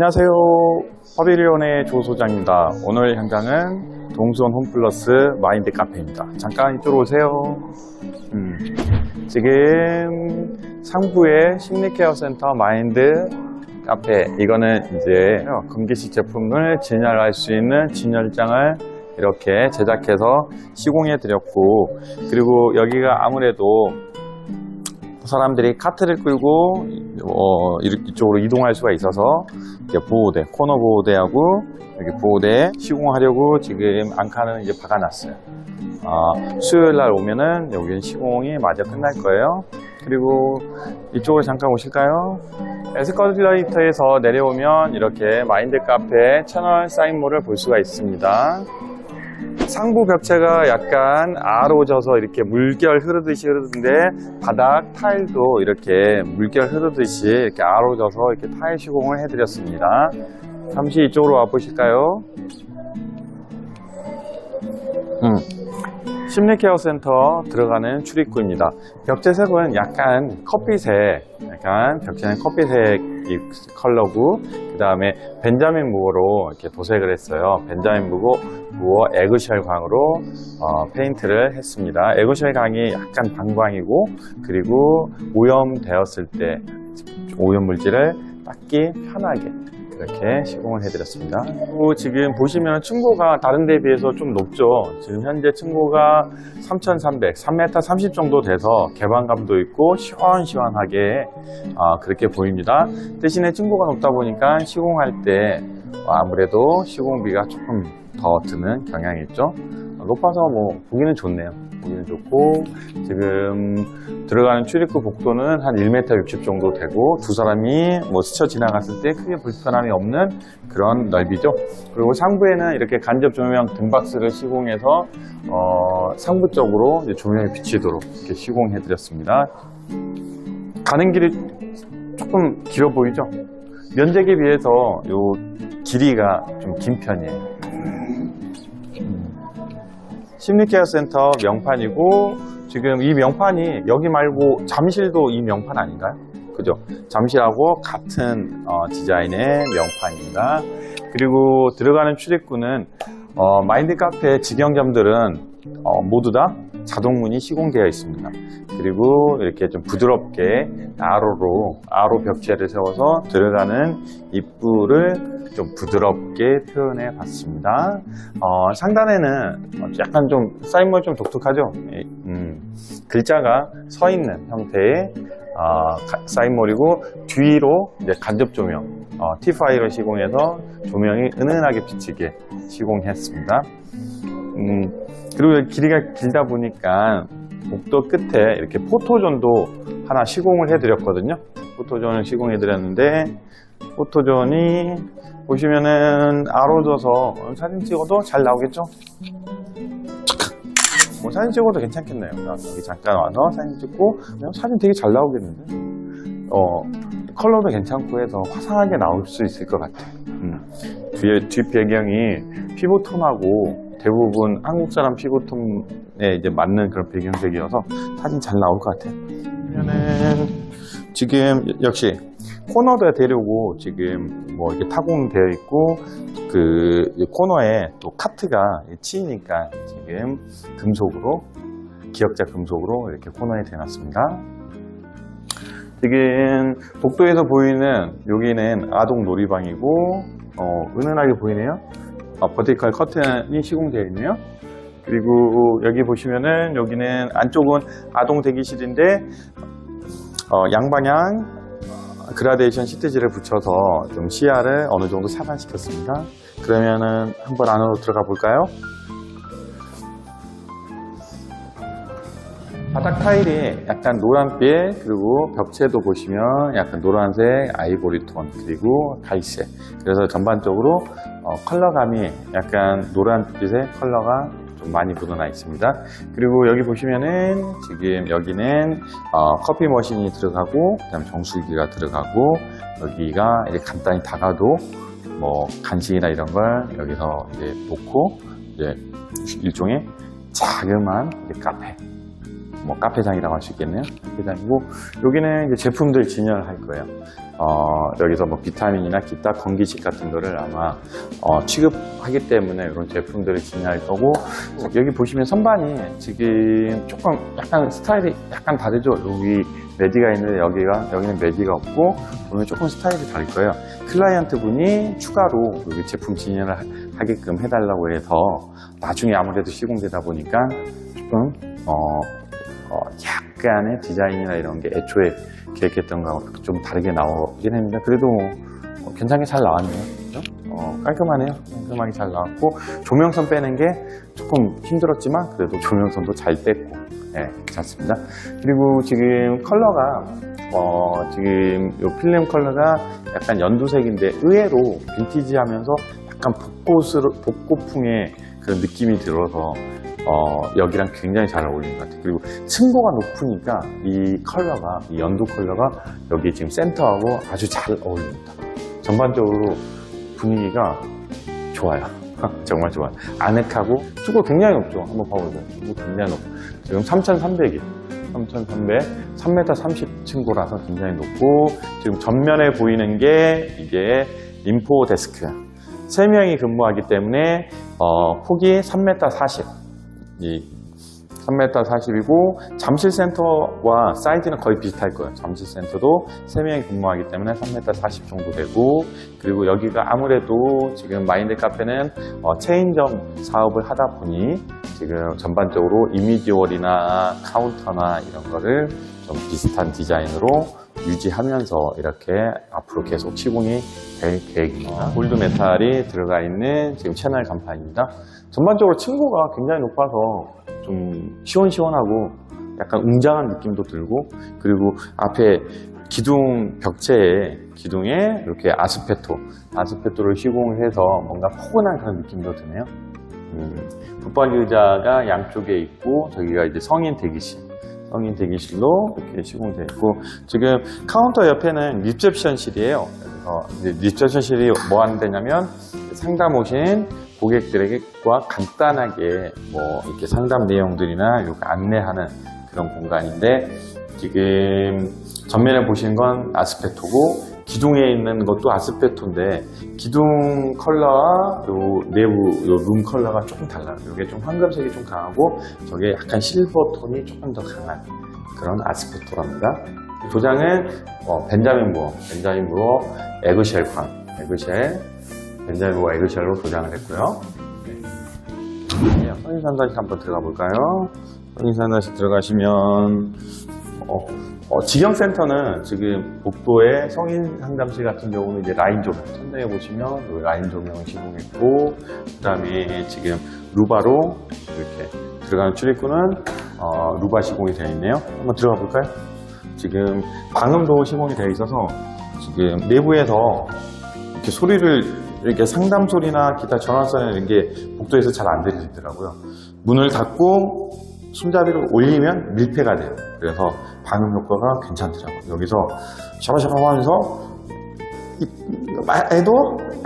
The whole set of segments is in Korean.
안녕하세요. 파비리온의 조 소장입니다. 오늘 현장은 동수원 홈플러스 마인드 카페입니다. 잠깐 이쪽으로 오세요. 음, 지금 상부의 심리케어 센터 마인드 카페. 이거는 이제 건기식 제품을 진열할 수 있는 진열장을 이렇게 제작해서 시공해 드렸고, 그리고 여기가 아무래도 사람들이 카트를 끌고 어, 이- 이쪽으로 이동할 수가 있어서 이제 보호대, 코너 보호대하고 여기 보호대 시공하려고 지금 안칸은 이제 박아놨어요. 아, 수요일 날 오면은 여기는 시공이 마저 끝날 거예요. 그리고 이쪽으로 잠깐 오실까요? 에스컬레이터에서 내려오면 이렇게 마인드 카페 채널 사인볼을 볼 수가 있습니다. 상부 벽체가 약간 아로 져서 이렇게 물결 흐르듯이 흐르는데 바닥 타일도 이렇게 물결 흐르듯이 이렇게 아로 져서 이렇게 타일 시공을 해드렸습니다. 잠시 이쪽으로 와 보실까요? 음. 심리케어 센터 들어가는 출입구입니다. 벽체 색은 약간 커피색, 약간 벽체는 커피색 이 컬러고, 그 다음에 벤자민 무어로 이렇게 도색을 했어요. 벤자민 무어, 무어 에그쉘 광으로 어, 페인트를 했습니다. 에그쉘 광이 약간 방광이고, 그리고 오염되었을 때 오염 물질을 닦기 편하게 이렇게 시공을 해드렸습니다. 그리고 지금 보시면 층고가 다른 데에 비해서 좀 높죠. 지금 현재 층고가 3,300, 3m 30 정도 돼서 개방감도 있고 시원시원하게 아, 그렇게 보입니다. 대신에 층고가 높다 보니까 시공할 때 아무래도 시공비가 조금 더 드는 경향이 있죠. 높아서 뭐 보기는 좋네요. 보기는 좋고 지금 들어가는 출입구 복도는 한 1m 60 정도 되고 두 사람이 뭐 스쳐 지나갔을 때 크게 불편함이 없는 그런 넓이죠. 그리고 상부에는 이렇게 간접 조명 등박스를 시공해서 어, 상부 쪽으로 이제 조명이 비치도록 이렇게 시공해 드렸습니다. 가는 길이 조금 길어 보이죠? 면적에 비해서 요 길이가 좀 긴 편이에요. 심리케어 센터 명판이고 지금 이 명판이 여기 말고 잠실도 이 명판 아닌가요? 그죠? 잠실하고 같은 어, 디자인의 명판입니다. 그리고 들어가는 출입구는 어, 마인드 카페 직영점들은 어, 모두 다 자동문이 시공되어 있습니다. 그리고 이렇게 좀 부드럽게 아로로 아로 벽체를 세워서 들어가는 입구를 좀 부드럽게 표현해 봤습니다. 어, 상단에는 약간 좀 사인물이 좀 독특하죠. 이, 음, 글자가 서 있는 형태의 어, 가- 사인물이고 뒤로 이제 간접 조명 어, T5로 시공해서 조명이 은은하게 비치게 시공했습니다. 음, 그리고 길이가 길다 보니까 복도 끝에 이렇게 포토존도 하나 시공을 해드렸거든요. 포토존을 시공해드렸는데 포토존이 보시면은 아로져서 사진 찍어도 잘 나오겠죠? 뭐 사진 찍어도 괜찮겠네요. 여기 잠깐 와서 사진 찍고 사진 되게 잘 나오겠는데? 어, 컬러도 괜찮고 해서 화사하게 나올 수 있을 것 같아요. 음. 뒤에 뒷 배경이 피부톤하고 대부분 한국 사람 피부톤에 이제 맞는 그런 배경색이어서 사진 잘 나올 것 같아요. 그러면은 지금 역시 코너도 되려고 지금 뭐 이렇게 타공되어 있고 그 코너에 또 카트가 치이니까 지금 금속으로 기역자 금속으로 이렇게 코너에 대놨습니다. 지금 복도에서 보이는 여기는 아동 놀이방이고 어, 은은하게 보이네요. 어, 버티컬 커튼이 시공되어 있네요. 그리고 여기 보시면은 여기는 안쪽은 아동 대기실인데 어, 양방향 그라데이션 시트지를 붙여서 좀 시야를 어느 정도 차단시켰습니다. 그러면은 한번 안으로 들어가 볼까요? 바닥 타일이 약간 노란빛 그리고 벽체도 보시면 약간 노란색 아이보리 톤 그리고 갈색. 그래서 전반적으로 어, 컬러감이 약간 노란빛의 컬러가 좀 많이 묻어나 있습니다. 그리고 여기 보시면은 지금 여기는 어, 커피 머신이 들어가고 그 다음 정수기가 들어가고 여기가 이제 간단히 다가도 뭐 간식이나 이런 걸 여기서 이제 놓고 이제 일종의 자그마한 카페 뭐 카페장이라고 할 수 있겠네요. 카페장이고 여기는 이제 제품들 진열할 거예요. 어, 여기서 뭐 비타민이나 기타 건기식 같은 거를 아마 어, 취급하기 때문에 이런 제품들을 진열할 거고 여기 보시면 선반이 지금 조금 약간 스타일이 약간 다르죠. 여기 매디가 있는데 여기가 여기는 매디가 없고 보면 조금 스타일이 다를 거예요. 클라이언트 분이 추가로 여기 제품 진열을 하- 하게끔 해달라고 해서 나중에 아무래도 시공되다 보니까 조금 어, 어, 약간의 디자인이나 이런 게 애초에 계획했던 거하고 좀 다르게 나오긴 했는데 그래도 어, 괜찮게 잘 나왔네요. 그죠? 어, 깔끔하네요. 깔끔하게 잘 나왔고 조명선 빼는 게 조금 힘들었지만 그래도 조명선도 잘 뺐고 예, 괜찮습니다. 그리고 지금 컬러가 어, 지금 요 필름 컬러가 약간 연두색인데 의외로 빈티지하면서 약간 벚꽃으로 벚꽃풍의 그런 느낌이 들어서 어, 여기랑 굉장히 잘 어울리는 것 같아요. 그리고 층고가 높으니까 이 컬러가, 이 연두 컬러가 여기 지금 센터하고 아주 잘 어울립니다. 전반적으로 분위기가 좋아요. 정말 좋아요. 아늑하고 층고 굉장히 높죠. 한번 봐보세요. 층고 굉장히 높고 지금 3,300이에요. 3,300, 3m 30 층고라서 굉장히 높고 지금 전면에 보이는 게 이게 인포 데스크. 3명이 근무하기 때문에 어, 폭이 3m 40. 이 3m 40이고 잠실센터와 사이즈는 거의 비슷할 거예요. 잠실센터도 3명이 근무하기 때문에 3m 40 정도 되고 그리고 여기가 아무래도 지금 마인드 카페는 어, 체인점 사업을 하다 보니 지금 전반적으로 이미지월이나 카운터나 이런 거를 좀 비슷한 디자인으로 유지하면서 이렇게 앞으로 계속 시공이 될 계획입니다. 골드 메탈이 들어가 있는 지금 채널 간판입니다. 전반적으로 층고가 굉장히 높아서 좀 시원시원하고 약간 웅장한 느낌도 들고 그리고 앞에 기둥 벽체에 기둥에 이렇게 아스페토 아스페토를 시공을 해서 뭔가 포근한 그런 느낌도 드네요. 음, 붙박이 의자가 양쪽에 있고 저기가 이제 성인 대기실 성인 대기실로 이렇게 시공되어 있고 지금 카운터 옆에는 리셉션실이에요. 그래서 리셉션실이 뭐 하는 데냐면 상담 오신 고객들에게과 간단하게 뭐 이렇게 상담 내용들이나 이렇게 안내하는 그런 공간인데 지금 전면에 보시는 건 아스페토고 기둥에 있는 것도 아스페토인데 기둥 컬러와 요 내부 요 룸 컬러가 조금 달라요. 이게 좀 황금색이 좀 강하고 저게 약간 실버 톤이 조금 더 강한 그런 아스페토랍니다. 도장은 어, 벤자민 무어, 벤자민 무어 에그쉘 관, 에그쉘, 벤자민 에그쉘로 도장을 했고요. 네. 상담실 한번 들어가 볼까요? 상담실 들어가시면 어, 어, 직영센터는 지금 복도의 성인 상담실 같은 경우는 이제 라인 조명, 천장에 보시면 라인 조명을 시공했고, 그 다음에 지금 루바로 이렇게 들어가는 출입구는 어, 루바 시공이 되어 있네요. 한번 들어가 볼까요? 지금 방음도 시공이 되어 있어서 지금 내부에서 이렇게 소리를 이렇게 상담 소리나 기타 전화 소리 이런 게 복도에서 잘 안 들리더라고요. 문을 닫고 손잡이를 올리면 밀폐가 돼요. 그래서 방음 효과가 괜찮더라고요. 여기서 샤바샤바 하면서 해도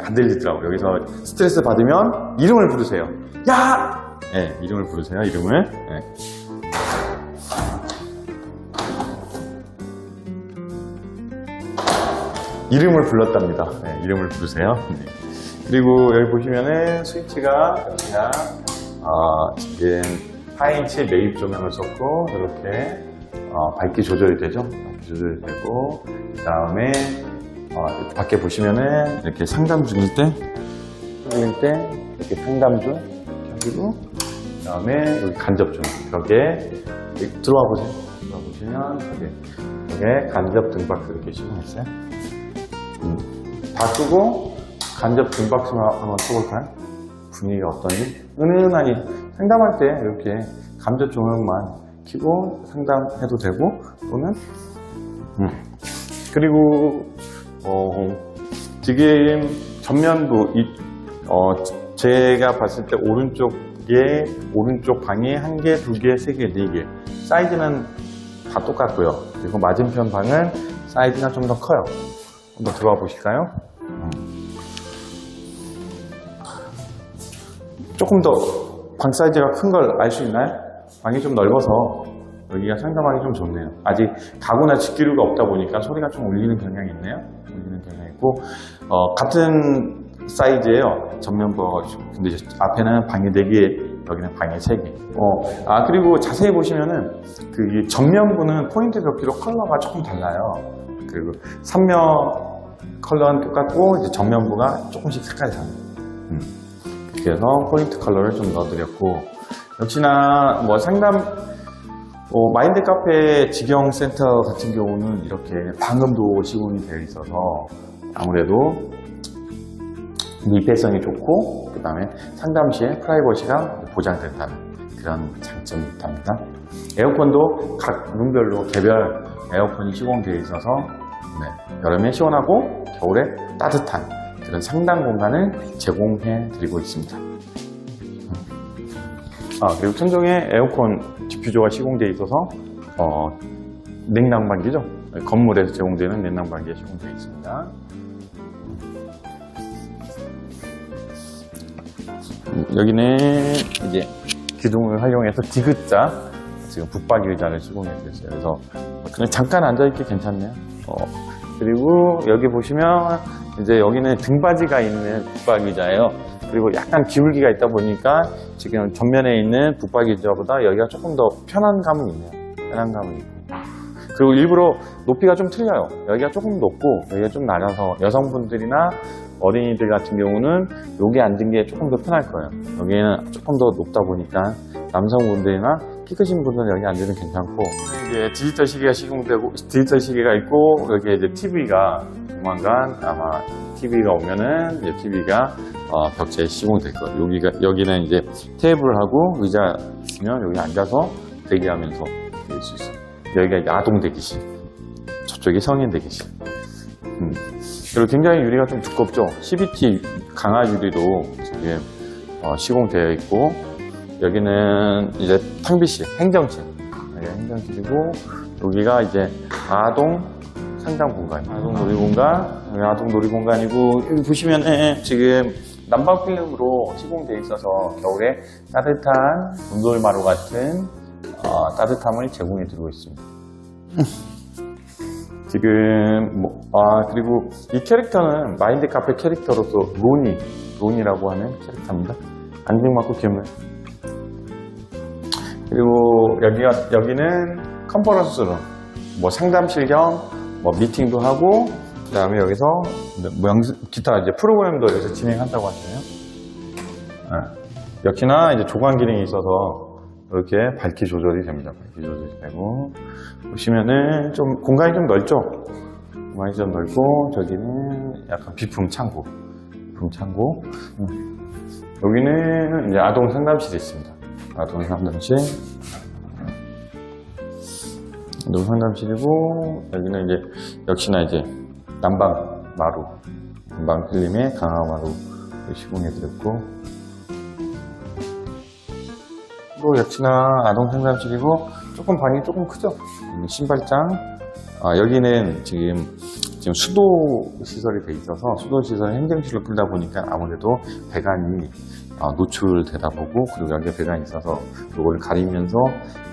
안 들리더라고요. 여기서 스트레스 받으면 이름을 부르세요. 야! 네, 이름을 부르세요. 이름을. 네. 이름을 불렀답니다. 네, 이름을 부르세요. 네. 그리고 여기 보시면은 스위치가 여기가 어, 지금 4인치 매입 조명을 썼고 이렇게 어, 밝기 조절이 되죠. 밝기 조절이 되고 그 다음에 어, 밖에 보시면은 이렇게 상담 중일 때 중일 때 이렇게 상담 중 켜지고 그 다음에 여기 간접 중 벽에 들어와 보세요. 들어와 보시면 여기 여기 간접 등박스 이렇게 시공했어요. 음, 다 끄고 간접 등박스만 한번 쳐볼까요? 분위기가 어떤지 은은하니 상담할 때 이렇게 간접 조명만 켜고 상담해도 되고 또는 음. 그리고 어, 지금 전면부 이, 어, 제가 봤을 때 오른쪽에 오른쪽 방에 한 개, 두 개, 세 개, 네 개. 사이즈는 다 똑같고요. 그리고 맞은편 방은 사이즈가 좀 더 커요. 한번 들어가 보실까요? 음. 조금 더 방 사이즈가 큰 걸 알 수 있나요? 방이 좀 넓어서 여기가 상담하기 좀 좋네요. 아직 가구나 집기류가 없다 보니까 소리가 좀 울리는 경향이 있네요. 울리는 경향이 있고, 어, 같은 사이즈예요. 전면부가. 근데 앞에는 방이 4개, 여기는 방이 3개. 어, 아, 그리고 자세히 보시면은 그이 전면부는 포인트 벽지로 컬러가 조금 달라요. 그리고 삼면 컬러는 똑같고, 이제 정면부가 조금씩 색깔이 달라요. 음. 그래서 포인트 컬러를 좀 넣어드렸고, 역시나 뭐 상담, 어, 마인드 카페 직영 센터 같은 경우는 이렇게 방음도 시공이 되어 있어서 아무래도 밀폐성이 좋고 그 다음에 상담 시에 프라이버시가 보장된다는 그런 장점이 있답니다. 에어컨도 각 룸별로 개별 에어컨이 시공되어 있어서 네, 여름에 시원하고 겨울에 따뜻한 그런 상담 공간을 제공해 드리고 있습니다. 아, 그리고 천정에 에어컨 디퓨저가 시공되어 있어서 어, 냉난방기죠. 건물에서 제공되는 냉난방기에 시공되어 있습니다. 음, 여기는 이제 기둥을 활용해서 디귿자 지금 붙박이 의자를 시공해 드렸어요. 그래서 그냥 잠깐 앉아있기 괜찮네요. 어, 그리고 여기 보시면 이제 여기는 등받이가 있는 붙박이 의자예요. 그리고 약간 기울기가 있다 보니까 지금 전면에 있는 붙박이 의자보다 여기가 조금 더 편한 감은 있네요. 편한 감은 있고. 그리고 일부러 높이가 좀 틀려요. 여기가 조금 높고 여기가 좀 낮아서 여성분들이나 어린이들 같은 경우는 여기 앉은 게 조금 더 편할 거예요. 여기는 조금 더 높다 보니까 남성분들이나 키 크신 분들은 여기 앉으면 괜찮고 이제 디지털 시계가 시공되고 디지털 시계가 있고 여기 이제 TV가 조만간 아마 TV가 오면은 이제 TV가 어, 벽체에 시공될 거예요. 여기가 여기는 이제 테이블하고 의자 있으면 여기 앉아서 대기하면서 될 수 있어요. 여기가 이제 아동 대기실, 저쪽이 성인 대기실. 음. 그리고 굉장히 유리가 좀 두껍죠. CBT 강화 유리로 지금 어, 시공되어 있고 여기는 이제 탕비실, 행정실. 여기가 행정실이고 여기가 이제 아동 상담 공간, 아동 놀이 공간, 여기 아동 놀이 공간이고 여기 보시면은 지금 난방 필름으로 시공되어 있어서 겨울에 따뜻한 온돌마루 같은 어, 따뜻함을 제공해 드리고 있습니다. 지금 뭐, 아 그리고 이 캐릭터는 마인드 카페 캐릭터로서 로니 로니라고 하는 캐릭터입니다. 안경 맞고 괴물. 그리고 여기가 여기는 컨퍼런스룸, 뭐 상담실 겸 뭐 미팅도 하고 그 다음에 여기서 뭐 영- 기타 이제 프로그램도 여기서 진행한다고 하시네요. 네. 역시나 이제 조관 기능이 있어서 이렇게 밝기 조절이 됩니다. 밝기 조절이 되고 보시면은 좀 공간이 좀 넓죠. 공간이 좀 넓고 저기는 약간 비품 창고, 비품 창고. 음. 여기는 이제 아동 상담실이 있습니다. 아동 상담실. 아동 상담실이고 여기는 이제 역시나 이제 난방 마루, 난방 필름에 강화 마루 시공해드렸고 또 역시나 아동 상담실이고 조금 방이 조금 크죠. 음, 신발장. 아, 여기는 지금 지금 수도 시설이 돼 있어서 수도 시설 행정실로 끌다 보니까 아무래도 배관이 어, 노출되다 보고 그리고 여기에 배관이 있어서 이걸 가리면서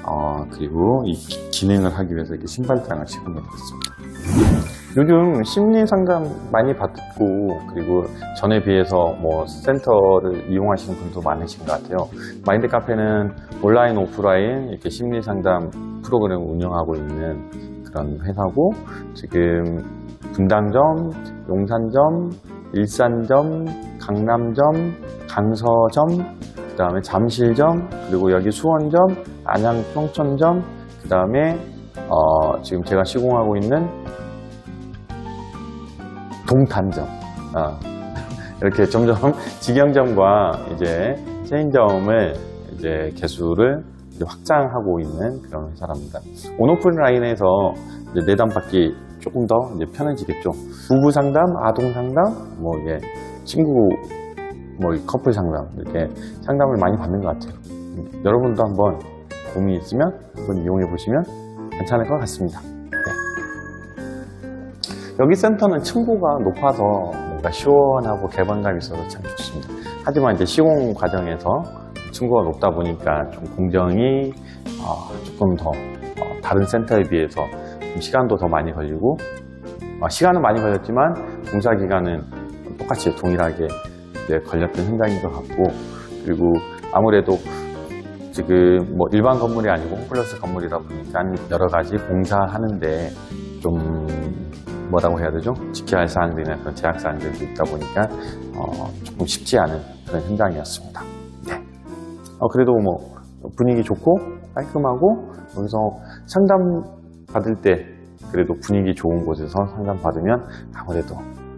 어, 그리고 이 기- 기능을 하기 위해서 이렇게 신발장을 시공해 드렸습니다. 요즘 심리 상담 많이 받고 그리고 전에 비해서 뭐 센터를 이용하시는 분도 많으신 것 같아요. 마인드 카페는 온라인, 오프라인 이렇게 심리 상담 프로그램을 운영하고 있는 그런 회사고 지금 분당점, 용산점, 일산점, 강남점, 강서점, 그 다음에 잠실점, 그리고 여기 수원점, 안양 평촌점, 그 다음에 어, 지금 제가 시공하고 있는 동탄점. 아, 이렇게 점점 직영점과 이제 체인점을 이제 개수를 이제 확장하고 있는 그런 회사랍니다. 온오픈 라인에서 이제 내담 받기 조금 더 이제 편해지겠죠. 부부 상담, 아동 상담, 뭐 이게 친구, 뭐 커플 상담 이렇게 상담을 많이 받는 것 같아요. 음, 여러분도 한번 고민 있으면 한번 이용해 보시면 괜찮을 것 같습니다. 여기 센터는 층고가 높아서 뭔가 시원하고 개방감 있어서 참 좋습니다. 하지만 이제 시공 과정에서 층고가 높다 보니까 좀 공정이 어, 조금 더 다른 센터에 비해서 좀 시간도 더 많이 걸리고 아, 시간은 많이 걸렸지만 공사 기간은 똑같이 동일하게 이제 걸렸던 현장인 것 같고 그리고 아무래도 지금 뭐 일반 건물이 아니고 홈플러스 건물이다 보니까 여러 가지 공사하는데 좀 뭐라고 해야 되죠? 지켜야 할 사항들이나 그런 제약 사항들도 있다 보니까 어, 조금 쉽지 않은 그런 현장이었습니다. 네. 어, 그래도 뭐 분위기 좋고 깔끔하고 여기서 상담 받을 때 그래도 분위기 좋은 곳에서 상담 받으면 아무래도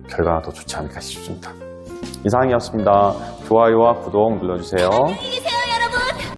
결과가 더 좋지 않을까 싶습니다. 이상이었습니다. 좋아요와 구독 눌러주세요.